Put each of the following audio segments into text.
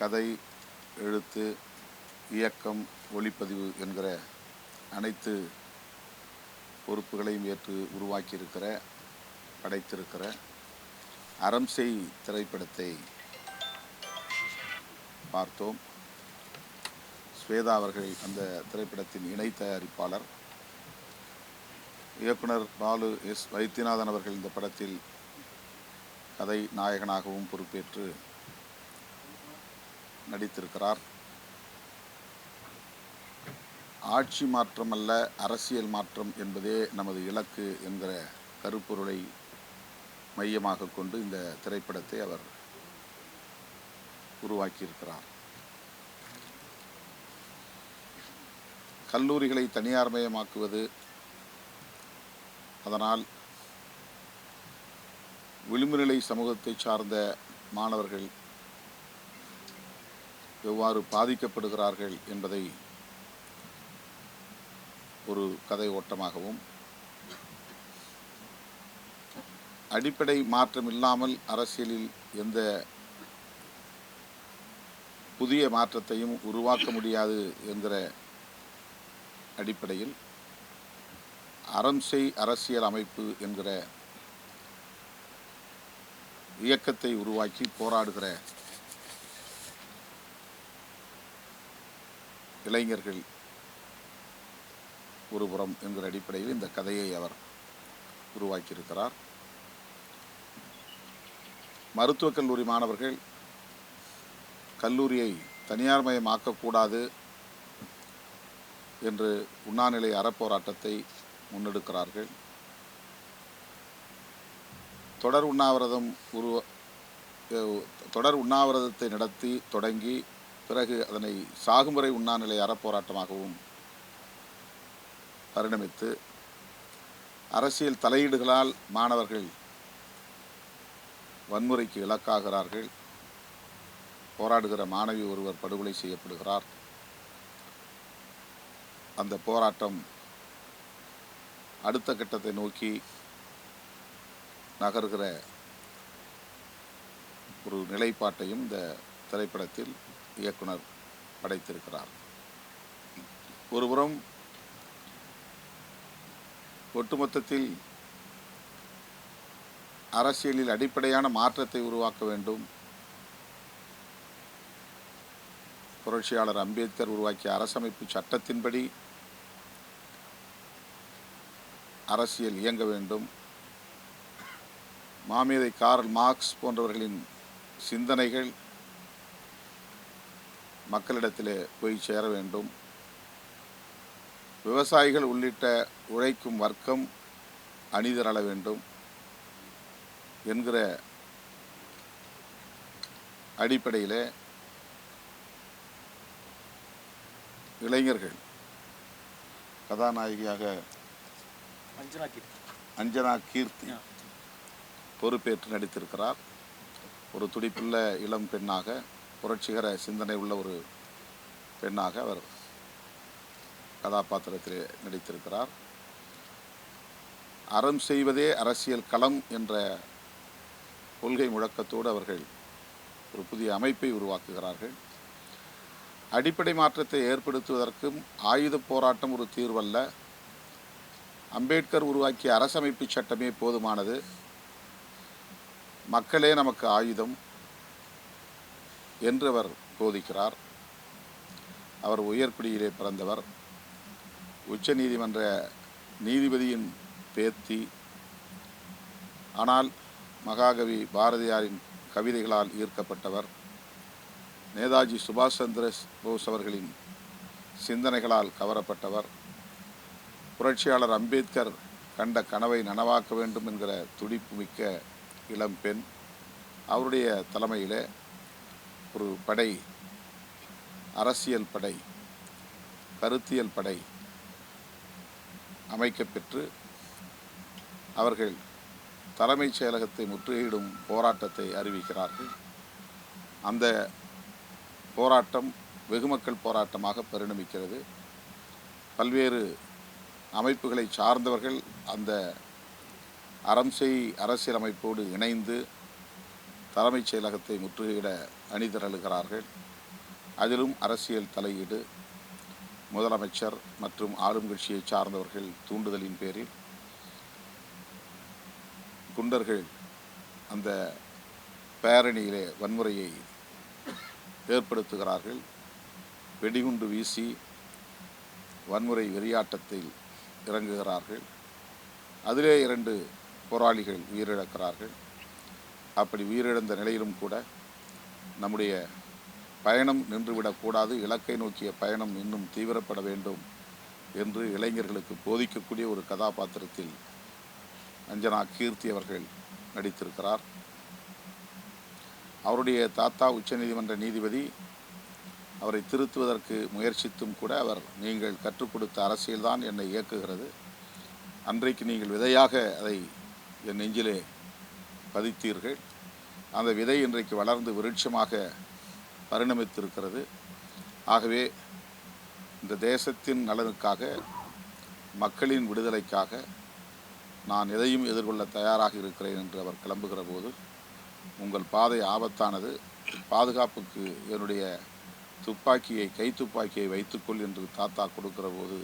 கதை எழுத்து இயக்கம் ஒளிப்பதிவு என்கிற அனைத்து பொறுப்புகளையும் ஏற்று உருவாக்கியிருக்கிற படைத்திருக்கிற அறம்செய் திரைப்படத்தை பார்த்தோம். ஸ்வேதா அவர்கள் அந்த திரைப்படத்தின் இணை தயாரிப்பாளர். இயக்குனர் பாலு எஸ் வைத்தியநாதன் அவர்கள் இந்த படத்தில் கதை நாயகனாகவும் பொறுப்பேற்று நடித்திருக்கிறார். ஆட்சி மாற்றம் அல்ல அரசியல் மாற்றம் என்பதே நமது இலக்கு என்கிற கருப்பொருளை மையமாக கொண்டு இந்த திரைப்படத்தை அவர் உருவாக்கியிருக்கிறார். கல்லூரிகளை தனியார்மயமாக்குவது அதனால் விளிம்புநிலை சமூகத்தை சார்ந்த மாணவர்கள் எவ்வாறு பாதிக்கப்படுகிறார்கள் என்பதை ஒரு கதை ஓட்டமாகவும் அடிப்படை மாற்றம் இல்லாமல் அரசியலில் எந்த புதிய மாற்றத்தையும் உருவாக்க முடியாது என்கிற அடிப்படையில் அறம் செய் அரசியல் அமைப்பு என்கிற இயக்கத்தை உருவாக்கி போராடுகிற இளைஞர்கள் ஒருபுறம் என்கிற அடிப்படையில் இந்த கதையை அவர் உருவாக்கியிருக்கிறார். மருத்துவக் கல்லூரி மாணவர்கள் கல்லூரியை தனியார்மயமாக்கக்கூடாது என்று உண்ணாநிலை அறப்போராட்டத்தை முன்னெடுக்கிறார்கள். தொடர் உண்ணாவிரதம் உருவ தொடர் உண்ணாவிரதத்தை நடத்தி தொடங்கி பிறகு அதனை சாகுமுறை உண்ணாநிலை அறப்போராட்டமாகவும் பரிணமித்து அரசியல் தலையீடுகளால் மாணவர்கள் வன்முறைக்கு இலக்காகிறார்கள். போராடுகிற மாணவி ஒருவர் படுகொலை செய்யப்படுகிறார். அந்த போராட்டம் அடுத்த கட்டத்தை நோக்கி நகர்கிற ஒரு நிலைப்பாட்டையும் இந்த திரைப்படத்தில் இயக்குனர் படைத்திருக்கிறார். ஒருபுறம் ஒட்டுமொத்தத்தில் அரசியலில் அடிப்படையான மாற்றத்தை உருவாக்க வேண்டும். புரட்சியாளர் அம்பேத்கர் உருவாக்கிய அரசமைப்பு சட்டத்தின்படி அரசியல் இயங்க வேண்டும். மாமேதை கார்ல் மார்க்ஸ் போன்றவர்களின் சிந்தனைகள் மக்களிடத்திலே போய் சேர வேண்டும். விவசாயிகள் உள்ளிட்ட உழைக்கும் வர்க்கம் அணிதிரள வேண்டும் என்கிற அடிப்படையிலே இளைஞர்கள் கதாநாயகியாக அஞ்சனா கீர்த்தி. அஞ்சனா கீர்த்தி பொறுப்பேற்று நடித்திருக்கிறார். ஒரு துடிப்புள்ள இளம் பெண்ணாக புரட்சிகர சிந்தனை உள்ள ஒரு பெண்ணாக அவர் கதாபாத்திரத்தில் நடித்திருக்கிறார். அறம் செய்வதே அரசியல் களம் என்ற கொள்கை முழக்கத்தோடு அவர்கள் ஒரு புதிய அமைப்பை உருவாக்குகிறார்கள். அடிப்படை மாற்றத்தை ஏற்படுத்துவதற்கும் ஆயுத போராட்டம் ஒரு தீர்வல்ல. அம்பேத்கர் உருவாக்கிய அரசமைப்பு சட்டமே போதுமானது. மக்களே நமக்கு ஆயுதம். என்று அவர் போதிக்கிறார். அவர் உயர்குடியிலே பிறந்தவர். உச்ச நீதிமன்ற நீதிபதியின் பேத்தி. ஆனால் மகாகவி பாரதியாரின் கவிதைகளால் ஈர்க்கப்பட்டவர். நேதாஜி சுபாஷ் சந்திர போஸ் அவர்களின் சிந்தனைகளால் கவரப்பட்டவர். புரட்சியாளர் அம்பேத்கர் கண்ட கனவை நனவாக்க வேண்டும் என்கிற துடிப்பு மிக்க இளம்பெண். அவருடைய தலைமையிலே ஒரு படை அரசியல் படை கருத்தியல் படை அமைக்கப்பெற்று அவர்கள் தலைமைச் செயலகத்தை முற்றுகையிடும் போராட்டத்தை அறிவிக்கிறார்கள். அந்த போராட்டம் வெகுமக்கள் போராட்டமாக பரிணமிக்கிறது. பல்வேறு அமைப்புகளை சார்ந்தவர்கள் அந்த அறம்செய் அரசியலமைப்போடு இணைந்து தலைமைச் செயலகத்தை முற்றுகையிட அணிதிரளுகிறார்கள். அதிலும் அரசியல் தலையீடு முதலமைச்சர் மற்றும் ஆளும் கட்சியை சார்ந்தவர்கள் தூண்டுதலின் பேரில் குண்டர்கள் அந்த பேரணியிலே வன்முறையை ஏற்படுத்துகிறார்கள். வெடிகுண்டு வீசி வன்முறை வெறியாட்டத்தில் இறங்குகிறார்கள். அதிலே இரண்டு போராளிகள் உயிரிழக்கிறார்கள். அப்படி உயிரிழந்த நிலையிலும் கூட நம்முடைய பயணம் நின்றுவிடக்கூடாது இலக்கை நோக்கிய பயணம் இன்னும் தீவிரப்பட வேண்டும் என்று இளைஞர்களுக்கு போதிக்கக்கூடிய ஒரு கதாபாத்திரத்தில் அஞ்சனா கீர்த்தி அவர்கள் நடித்திருக்கிறார். அவருடைய தாத்தா உச்சநீதிமன்ற நீதிபதி. அவரை திருத்துவதற்கு முயற்சித்தும் கூட அவர் நீங்கள் கற்றுக் கொடுத்த அரசியல்தான் என்னை இயக்குகிறது. அன்றைக்கு நீங்கள் விதையாக அதை என் நெஞ்சிலே பதித்தீர்கள். அந்த விதை இன்றைக்கு வளர்ந்து விருட்சமாக பரிணமித்திருக்கிறது. ஆகவே இந்த தேசத்தின் நலனுக்காக மக்களின் விடுதலைக்காக நான் எதையும் எதிர்கொள்ள தயாராக இருக்கிறேன் என்று அவர் கிளம்புகிற போது உங்கள் பாதை ஆபத்தானது. பாதுகாப்புக்கு என்னுடைய துப்பாக்கியை கை துப்பாக்கியை வைத்துக்கொள் என்று தாத்தா கொடுக்கிற போது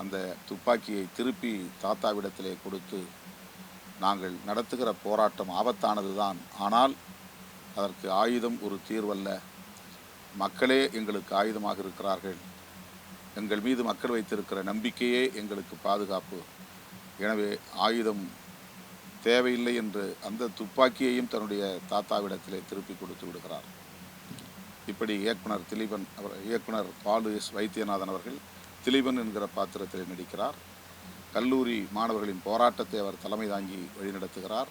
அந்த துப்பாக்கியை திருப்பி தாத்தாவிடத்திலே கொடுத்து நாங்கள் நடத்துகிற போராட்டம் ஆபத்தானது தான் ஆனால் அதற்கு ஆயுதம் ஒரு தீர்வல்ல. மக்களே எங்களுக்கு ஆயுதமாக இருக்கிறார்கள். எங்கள் மீது மக்கள் வைத்திருக்கிற நம்பிக்கையே எங்களுக்கு பாதுகாப்பு. எனவே ஆயுதம் தேவையில்லை என்று அந்த துப்பாக்கியையும் தன்னுடைய தாத்தாவிடத்திலே திருப்பி கொடுத்து விடுகிறார். இப்படி இயக்குனர் திலீபன் அவர் இயக்குனர் பாலு எஸ் வைத்தியநாதன் அவர்கள் திலீபன் என்கிற பாத்திரத்தில் நடிக்கிறார். கல்லூரி மாணவர்களின் போராட்டத்தை அவர் தலைமை தாங்கி வழிநடத்துகிறார்.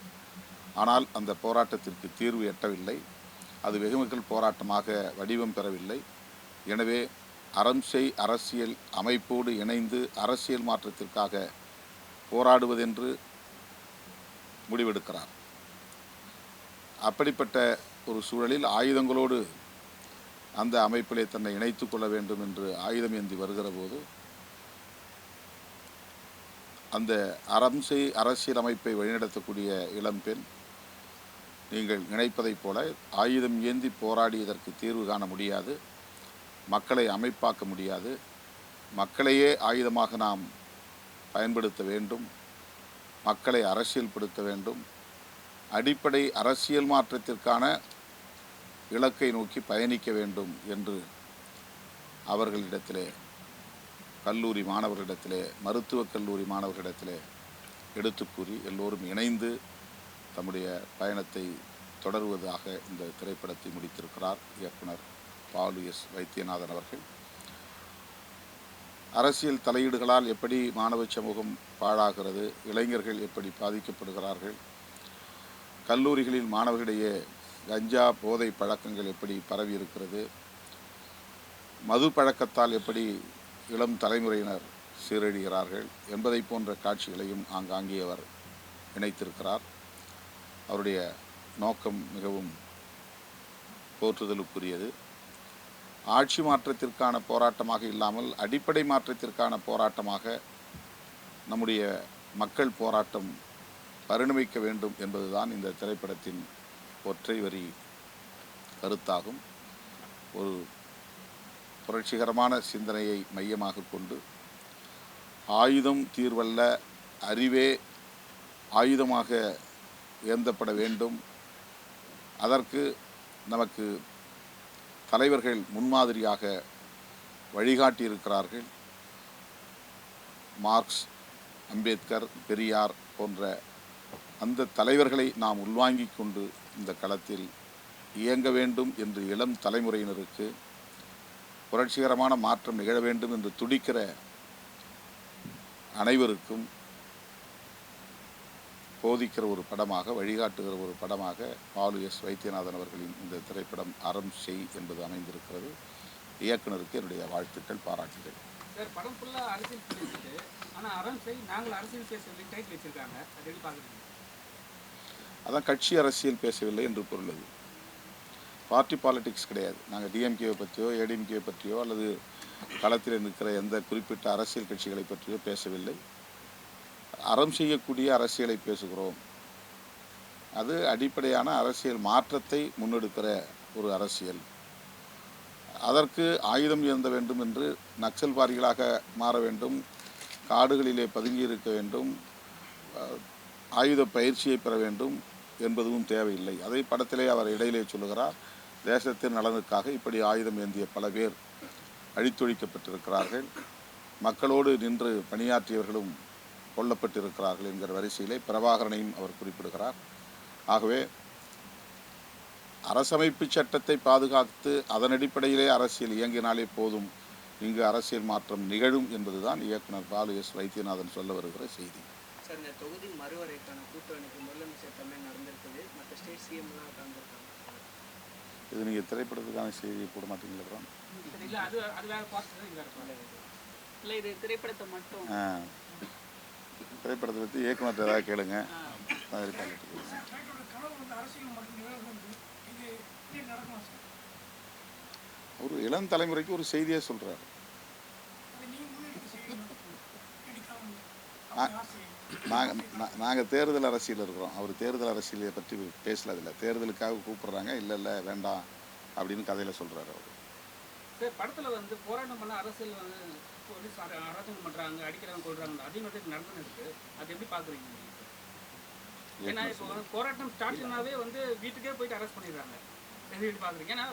ஆனால் அந்த போராட்டத்திற்கு தீர்வு எட்டவில்லை. அது வெகுமக்கள் போராட்டமாக வடிவம் பெறவில்லை. எனவே அறம்செய் அரசியல் அமைப்போடு இணைந்து அரசியல் மாற்றத்திற்காக போராடுவதென்று முடிவெடுக்கிறார். அப்படிப்பட்ட ஒரு சூழலில் ஆயுதங்களோடு அந்த அமைப்பிலே தன்னை இணைத்து கொள்ள வேண்டும் என்று ஆயுதம் ஏந்தி வருகிற போது அந்த அறம் செய் அரசியல் வழிநடத்தக்கூடிய இளம்பெண் நீங்கள் நினைப்பதைப் போல ஆயுதம் ஏந்தி போராடி இதற்கு தீர்வு காண முடியாது. மக்களை அமைப்பாக்க முடியாது. மக்களையே ஆயுதமாக நாம் பயன்படுத்த வேண்டும். மக்களை அரசியல்படுத்த வேண்டும். அடிப்படை அரசியல் மாற்றத்திற்கான இலக்கை நோக்கி பயணிக்க வேண்டும் என்று அவர்களிடத்திலே கல்லூரி மாணவர்களிடத்திலே மருத்துவக் கல்லூரி மாணவர்களிடத்திலே எடுத்து கூறி எல்லோரும் இணைந்து தம்முடைய பயணத்தை தொடருவதாக இந்த திரைப்படத்தை முடித்திருக்கிறார் இயக்குனர் பாலு எஸ். வைத்தியநாதன் அவர்கள். அரசியல் தலையீடுகளால் எப்படி மாணவ சமூகம் பாழாகிறது இளைஞர்கள் எப்படி பாதிக்கப்படுகிறார்கள் கல்லூரிகளில் மாணவர்களிடையே கஞ்சா போதை பழக்கங்கள் எப்படி பரவி இருக்கிறது மது பழக்கத்தால் எப்படி இளம் தலைமுறையினர் சீரழிகிறார்கள் என்பதை போன்ற காட்சிகளையும் ஆங்காங்கே அவர் இணைத்திருக்கிறார். அவருடைய நோக்கம் மிகவும் போற்றுதலுக்குரியது. ஆட்சி மாற்றத்திற்கான போராட்டமாக இல்லாமல் அடிப்படை மாற்றத்திற்கான போராட்டமாக நம்முடைய மக்கள் போராட்டம் பரிணமிக்க வேண்டும் என்பதுதான் இந்த திரைப்படத்தின் ஒற்றை வரி கருத்தாகும். ஒரு புரட்சிகரமான சிந்தனையை மையமாக கொண்டு ஆயுதம் தீர்வல்ல அறிவே ஆயுதமாக ஏந்தப்பட வேண்டும். அதற்கு நமக்கு தலைவர்கள் முன்மாதிரியாக வழிகாட்டியிருக்கிறார்கள். மார்க்ஸ் அம்பேத்கர் பெரியார் போன்ற அந்த தலைவர்களை நாம் உள்வாங்கிக் கொண்டு இந்த களத்தில் இயங்க வேண்டும் என்று இளம் தலைமுறையினருக்கு புரட்சிகரமான மாற்றம் நிகழ வேண்டும் என்று துடிக்கிற அனைவருக்கும் போதிக்கிற ஒரு படமாக வழிகாட்டுகிற ஒரு படமாக பாலு எஸ் வைத்தியநாதன் அவர்களின் இந்த திரைப்படம் அறம் செய் என்பது அமைந்திருக்கிறது. இயக்குனருக்கு என்னுடைய வாழ்த்துக்கள் பாராட்டுகள். அதான் கட்சி அரசியல் பேசவில்லை என்று பொருள் அது. பார்ட்டி பாலிட்டிக்ஸ் கிடையாது. நாங்கள் டிஎம்கேவை பற்றியோ ஏடிஎம்கே பற்றியோ அல்லது களத்தில் நிற்கிற எந்த குறிப்பிட்ட அரசியல் கட்சிகளை பற்றியோ பேசவில்லை. அறம் செய்யக்கூடிய அரசியலை பேசுகிறோம். அது அடிப்படையான அரசியல் மாற்றத்தை முன்னெடுக்கிற ஒரு அரசியல். அதற்கு ஆயுதம் ஏந்த வேண்டும் என்று நக்சல்வாரிகளாக மாற வேண்டும். காடுகளிலே பதுங்கி இருக்க வேண்டும். ஆயுத பயிற்சியை பெற வேண்டும் என்பதும் தேவையில்லை. அதை படத்திலே அவர் இடையிலே சொல்லுகிறார். தேசத்தின் நலனுக்காக இப்படி ஆயுதம் ஏந்திய பல பேர் அழித்தொழிக்கப்பட்டிருக்கிறார்கள். மக்களோடு நின்று பணியாற்றியவர்களும் கொல்லப்பட்டிருக்கிறார்கள் என்கிற வரிசையிலே பிரபாகரனையும் அவர் குறிப்பிடுகிறார். ஆகவே அரசமைப்பு சட்டத்தை பாதுகாத்து அதன் அடிப்படையிலே அரசியல் இயங்கினாலே போதும். இங்கு அரசியல் மாற்றம் நிகழும் என்பதுதான் இயக்குனர் பாலு எஸ் வைத்தியநாதன் சொல்ல வருகிற செய்தி. சார் இந்த தொகுதி மறுவரைக்கான கூட்டணிக்கு முதலமைச்சர் தமிழ் நடந்திருக்குது மற்ற ஸ்டேட் சிஎம்லாம் இது நீங்கள் திரைப்படத்துக்கான செய்தி போட மாட்டீங்களா அப்புறம் சரி இல்லை அது அது வேற பார்த்து இது வேற பார்த்து இல்லை இது திரைப்படத்தை மட்டும். ஆ. திரைப்படத்தை பற்றி இயக்குனர் ஏதாவது கேளுங்க. மாதிரி ஒரு இளம் தலைமுறைக்கு ஒரு செய்தியை சொல்கிறார் அதை நீங்கள் நாங்கள் தேர்தல் அரசியல் இருக்கிறோம். அவர் தேர்தல் அரசியலை பற்றி பேசல தேர்தலுக்காக கூப்பிடுறாங்க. இல்லை இல்லை வேண்டாம் அப்படின்னு கதையில் சொல்கிறாரு அவர். படத்துல வந்து போராட்டம் பண்ண அரசியல் வந்து போலீஸ் அர- அராஜகம் பண்றாங்க அடிக்கிறாங்க கொள்றாங்க அதே மாதிரி நடந்து இருக்கு. அது எப்படி பாக்குறீங்க? நீங்க? ஏன்னா இப்போ போராட்டம் ஸ்டார்ட் பண்ணாவே வந்து வீட்டுக்கே போயிட்டு அரெஸ்ட் பண்ணிடுறாங்க. எப்படி பாக்குறீங்க? ஏன்னா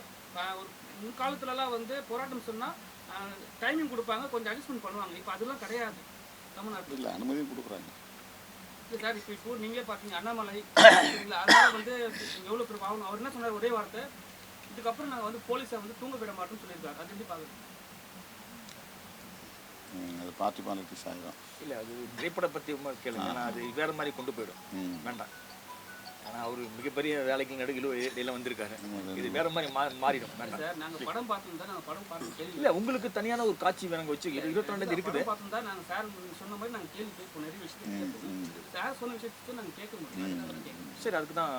ஒரு முன்காலத்துலலாம் வந்து போராட்டம் சொன்னா டைமிங் கொடுப்பாங்க கொஞ்சம் அட்ஜஸ்ட்மெண்ட் பண்ணுவாங்க. இப்போ அதெல்லாம் கிடையாது. தமிழ்நாட்டில். இல்லை அனுமதியும் கொடுக்குறாங்க. சார் இப்போ இப்போ நீங்களே பார்த்தீங்க அண்ணாமலை இல்லை அதனால வந்து எவ்வளோ பேர் ஆகணும் அவர் என்ன சொன்னார் ஒரே வார்த்தை இதுக்கப்புறம் நாங்கள் வந்து போலீஸை வந்து தூங்க விட மாட்டோம்னு சொல்லியிருக்காரு. அது எப்படி பார்க்குறீங்க ம், அது பார்ட்டி பாலிட்டிக்ஸ் ஆகிடும் இல்லை அது திரைப்படம் பற்றி கேளுங்க. அது வேற மாதிரி கொண்டு போயிடும். வேண்டாம். ஆனால் அவர் மிகப்பெரிய வேலைக்கு நடுவில் இடையில வந்திருக்காரு. இது வேற மாதிரி மாறிடும். வேண்டாம் சார் நாங்கள் படம் பார்த்துருந்தா நாங்கள் படம் பார்த்து கேள்வி இல்லை உங்களுக்கு தனியான ஒரு காட்சி வேணுங்க வச்சு இது இருபத்தி ரெண்டு இருக்குது. படம் பார்த்துருந்தா நாங்கள் சார் சொன்ன மாதிரி நாங்கள் கேள்வி சார் சொன்ன விஷயத்தை நாங்கள் கேட்க முடியும் சரி அதுக்கு தான்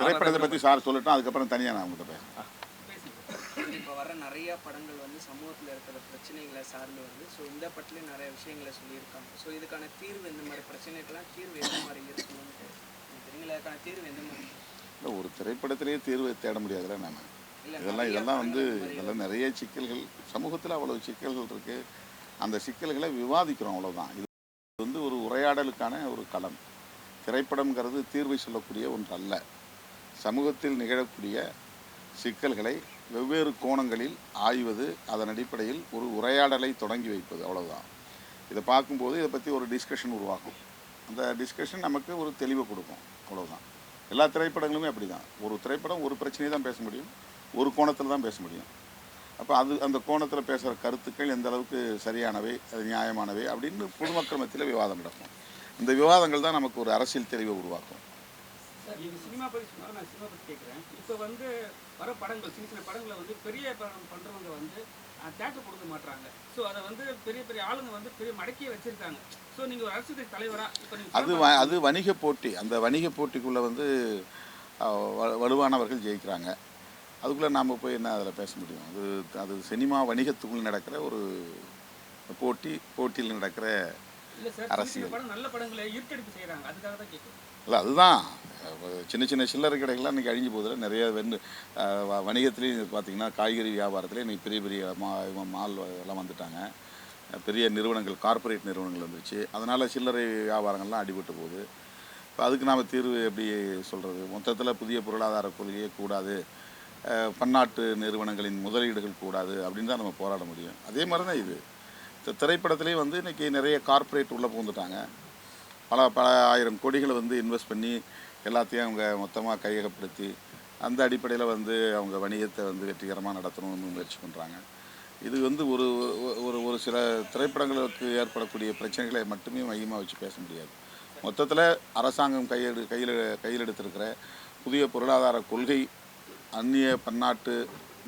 திரைப்படத்தை பற்றி சார் சொல்லட்டும் அதுக்கப்புறம் தனியாக நான் உங்கள்கிட்ட இப்போ வர நிறைய படங்கள் வந்து சமூகத்தில் இருக்கிற பிரச்சனைகளை சார்ந்து வருது. ஸோ இந்த படத்துலேயும் நிறைய விஷயங்களை சொல்லியிருக்காங்க. ஸோ இதுக்கான தீர்வு இந்த மாதிரி பிரச்சனைக்கெல்லாம் தீர்வு எந்த மாதிரி இருக்கணும்னு தீர்வு எந்த மாதிரி? இல்லை ஒரு திரைப்படத்திலேயே தீர்வை தேட முடியாதுல்ல நாம. இல்லை இதெல்லாம் இதெல்லாம் வந்து இதெல்லாம் நிறைய சிக்கல்கள் சமூகத்தில் அவ்வளவு சிக்கல்கள் இருக்கு. அந்த சிக்கல்களை விவாதிக்கிறோம் அவ்வளவுதான். இது வந்து ஒரு உரையாடலுக்கான ஒரு களம். திரைப்படம்ங்கிறது தீர்வை சொல்லக்கூடிய ஒன்று அல்ல சமூகத்தில் நிகழக்கூடிய சிக்கல்களை வெவ்வேறு கோணங்களில் ஆய்வது அதன் அடிப்படையில் ஒரு உரையாடலை தொடங்கி வைப்பது அவ்வளவுதான். இதை பார்க்கும்போது இதை பற்றி ஒரு டிஸ்கஷன் உருவாக்கும். அந்த டிஸ்கஷன் நமக்கு ஒரு தெளிவை கொடுக்கும். அவ்வளோதான் எல்லா திரைப்படங்களுமே அப்படி தான் ஒரு திரைப்படம் ஒரு பிரச்சனையை தான் பேச முடியும். ஒரு கோணத்தில் தான் பேச முடியும். அப்போ அது அந்த கோணத்தில் பேசுகிற கருத்துக்கள் எந்த அளவுக்கு சரியானவை அது நியாயமானவை அப்படின்னு பொதுமக்கள் மத்தியில் விவாதம் நடக்கும். இந்த விவாதங்கள் தான் நமக்கு ஒரு அரசியல் தெளிவை உருவாக்கும். சினிமா பற்றி சொன்னாலும் நான் சினிமா பற்றி கேட்குறேன் இப்போ வந்து வர படங்கள் சின்ன சின்ன படங்களை வந்து பெரிய படம் பண்ணுறவங்க வந்து தேட்டர் கொடுக்க மாட்றாங்க. ஸோ அதை வந்து பெரிய பெரிய ஆளுங்க வந்து பெரிய மடக்கியே வச்சிருக்காங்க. ஸோ நீங்கள் ஒரு அரசியல் தலைவரா இப்போ அது அது வணிக போட்டி. அந்த வணிக போட்டிக்குள்ளே வந்து வலுவானவர்கள் ஜெயிக்கிறாங்க. அதுக்குள்ளே நாம் போய் என்ன அதில் பேச முடியும்? அது அது சினிமா வணிகத்துக்குள் நடக்கிற ஒரு போட்டி போட்டியில் நடக்கிற படம் நல்ல படங்களை இருட்டடிப்பு செய்கிறாங்க அதுக்காக தான் கேட்குறேன் இல்லை அதுதான். சின்ன சின்ன சில்லறை கடைகள்லாம் இன்றைக்கி அழிஞ்சு போதில் நிறைய வெண்டு வணிகத்துலேயும் பார்த்தீங்கன்னா காய்கறி வியாபாரத்தில் இன்றைக்கி பெரிய பெரிய மா மால் எல்லாம் வந்துட்டாங்க. பெரிய நிறுவனங்கள் கார்ப்பரேட் நிறுவனங்கள் வந்துருச்சு. அதனால் சில்லறை வியாபாரங்கள்லாம் அடிபட்டு போகுது. இப்போ அதுக்கு நாம் தீர்வு எப்படி சொல்கிறது மொத்தத்தில் புதிய பொருளாதார கொள்கையே கூடாது. பன்னாட்டு நிறுவனங்களின் முதலீடுகள் கூடாது அப்படின்னு தான் நம்ம போராட முடியும். அதே மாதிரி தான் இது திரைப்படத்துலேயும் வந்து இன்றைக்கி நிறைய கார்ப்பரேட் உள்ளே பூந்துட்டாங்க பல பல ஆயிரம் கோடிகளை வந்து இன்வெஸ்ட் பண்ணி எல்லாத்தையும் அவங்க மொத்தமாக கையகப்படுத்தி அந்த அடிப்படையில் வந்து அவங்க வணிகத்தை வந்து வெற்றிகரமாக நடத்தணும்னு முயற்சி பண்ணுறாங்க இது வந்து ஒரு ஒரு- ஒரு சில திரைப்படங்களுக்கு ஏற்படக்கூடிய பிரச்சனைகளை மட்டுமே மையமாக வச்சு பேச முடியாது. மொத்தத்தில் அரசாங்கம் கையெடு கையில் கையில் எடுத்திருக்கிற புதிய பொருளாதார கொள்கை அந்நிய பன்னாட்டு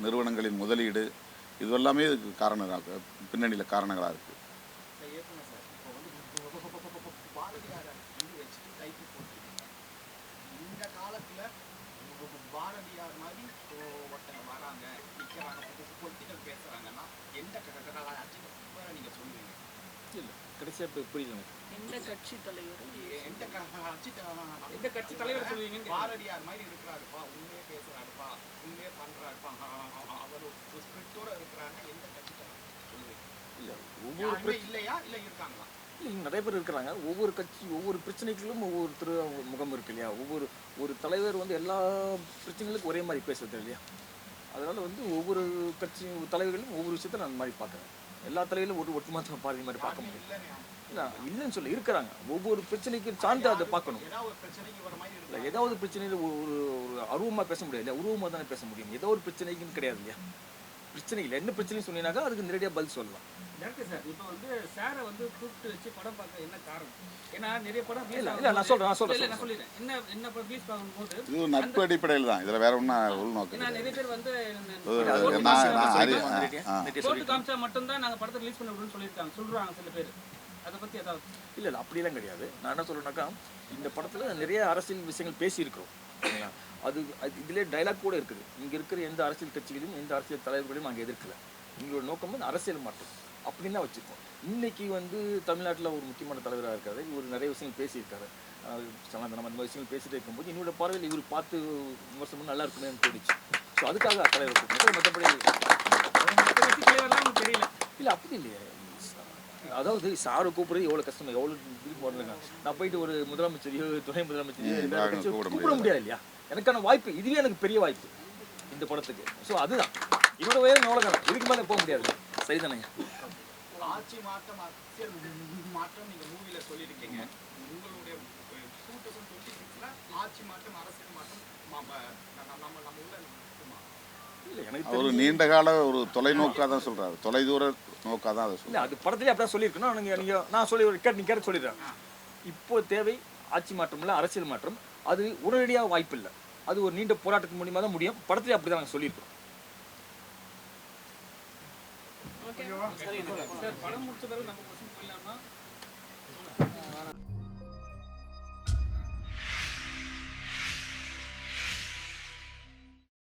நிறுவனங்களின் முதலீடு இதுவெல்லாமே இதுக்கு காரணம் பின்னணியில் காரணங்களாக இருக்குது காலத்துல பாரதியார் மாதிரி ஒருத்தங்க வராங்க நிக்கிறாங்க பொலிட்டிக்கல் பேசுறாங்கன்னா எந்த கலாச்சாரம் நீங்க சொல்லுவீங்க? கடைசியாக இப்போ புரியல எனக்கு. எந்த கட்சி தலைவரும் எந்த கட்சி எந்த கட்சி தலைவர் கேக்குறேன். பாரதியார் மாதிரி இருக்கிறாருப்பா உண்மையே பேசுறாருப்பா உண்மையே அ- அவர் ஒரு இருக்கிறாருன்னா எந்த கட்சி தலைவர் சொல்லுவீங்க? இல்லை ஒவ்வொரு இல்லையா? இல்ல இருக்காங்களா? நிறைய பேர் இருக்கிறாங்க. ஒவ்வொரு கட்சி ஒவ்வொரு பிரச்சனைகளும் ஒவ்வொருத்தர் முகம் இருக்கு இல்லையா? ஒவ்வொரு ஒரு தலைவர் வந்து எல்லா பிரச்சனைகளுக்கும் ஒரே மாதிரி பேசுறது இல்லையா? அதனால வந்து ஒவ்வொரு கட்சி தலைவர்களும் ஒவ்வொரு விஷயத்தை நான் அந்த மாதிரி பார்க்குறேன். எல்லா தலைவர்களும் ஒரு ஒட்டுமொத்த பாதி மாதிரி பார்க்க முடியும். இல்லைன்னு இல்லை இல்லைன்னு சொல்லி இருக்கிறாங்க. ஒவ்வொரு பிரச்சனைக்கும் சார்ந்து அதை பார்க்கணும். இல்லை ஏதாவது பிரச்சனையில் ஒரு ஒரு ஒரு அருவமாக பேச முடியாது இல்லையா? உருவமாக தானே பேச முடியும். ஏதோ ஒரு பிரச்சனைக்குன்னு கிடையாது இல்லையா? பிரச்சனை இல்லை. என்ன பிரச்சனைன்னு சொன்னீங்கன்னாக்கா அதுக்கு நேரடியாக பதில் சொல்லலாம். சார். இப்போ வந்து சாரை வந்து கூப்பிட்டு வச்சு படம் பார்க்க என்ன காரணம்? ஏன்னா நிறைய படம் இல்லை release இல்லை நான் சொல்கிறேன் நான் ஆகும்போது- இல்ல, சொல்கிறேன் நான் சொல்லிடுறேன். என்ன என்ன படம் ரிலீஸ் பார்க்கும்போது இது ஒரு நட்பு அடிப்படையில் தான். இதில் வேற ஒன்றும் உள்நோக்கம் ஏன்னா கிடையாது நிறைய பேர் வந்து நான் காமிச்சா மட்டும்தான் நாங்க படத்தை ரிலீஸ் பண்ண விடுன்னு சொல்லியிருக்காங்க. சொல்றாங்க சில பேர். அதை பத்தி ஏதாவது இல்லை இல்லை அப்படிலாம் கிடையாது. நான் என்ன சொல்றேன்னாக்கா இந்த படத்தில் நிறைய அரசியல் விஷயங்கள் பேசியிருக்கிறோம். சரிங்களா? அது அது இதிலே டைலாக் கூட இருக்குது. இங்கே இருக்கிற எந்த அரசியல் கட்சிகளையும் எந்த அரசியல் தலைவர்களையும் நாங்கள் எதிர்க்கல. எங்களோட நோக்கம் வந்து அரசியல் மாற்றம். அப்படின்னு தான் வச்சுருக்கோம் இன்னைக்கு வந்து தமிழ்நாட்டில் ஒரு முக்கியமான தலைவராக இருக்காரு. இவர் நிறைய விஷயங்கள் பேசியிருக்காரு. சனாதனம் அந்த மாதிரி விஷயங்கள் பேசிட்டு இருக்கும்போது என்னோட பார்வையில் இவர் பார்த்து விமர்சனம் நல்லா இருக்குமேன்னு தோணுச்சு. ஸோ அதுக்காக தலைவர் கூப்பிட்டு மற்றபடி தெரியல இல்லை அப்படி இல்லையே. அதாவது சாரை கூப்பிடுறது எவ்வளோ கஷ்டம் எவ்வளோ திருப்பி வரலங்க நான் போயிட்டு ஒரு முதலமைச்சரையோ துணை முதலமைச்சரையோ வேற கூப்பிட முடியாது இல்லையா? எனக்கான வாய்ப்பு இதுவே எனக்கு பெரிய வாய்ப்பு. இந்த படத்துக்கு. ஸோ அதுதான். உயரம் எவ்வளோ காலம் இதுக்கு மேலே போக முடியாது. சரிதானேங்க? ஆட்சி மாற்றம் அரசியல் மாற்றம் நீங்க மூவில சொல்லியிருக்கீங்க. உங்களுடைய டூ தௌசண்ட் டுவெண்ட்டி சிக்ஸ்ல ஆட்சி மாற்றம் அரசியல் மாற்றம் நம்ம நம்ம உள்ள இருக்குமா இல்லை எனக்கு அவர் தெரிஞ்சு நீண்ட கால ஒரு தொலைநோக்காக தான் சொல்றாரு. தொலைதூர நோக்காக தான் அதை இல்லை சொல்றாரு அது படத்துலேயே அப்படியே சொல்லியிருக்கணும். நீங்கள் நீங்கள் நான் சொல்லி ஒரு கேட்டு நீ கேட்டு சொல்லிடுறேன். இப்போ தேவை ஆட்சி மாற்றம் இல்லை அரசியல் மாற்றம். அது உடனடியாக வாய்ப்பு இல்லை அது ஒரு நீண்ட போராட்டத்தின் மூலியமாக தான் முடியும். படத்துலேயே அப்படி தான் நாங்கள் சொல்லியிருக்கோம். சார் படம் முடிச்ச பிறகு நம்ம கொஸ்டின் போயிடலாமா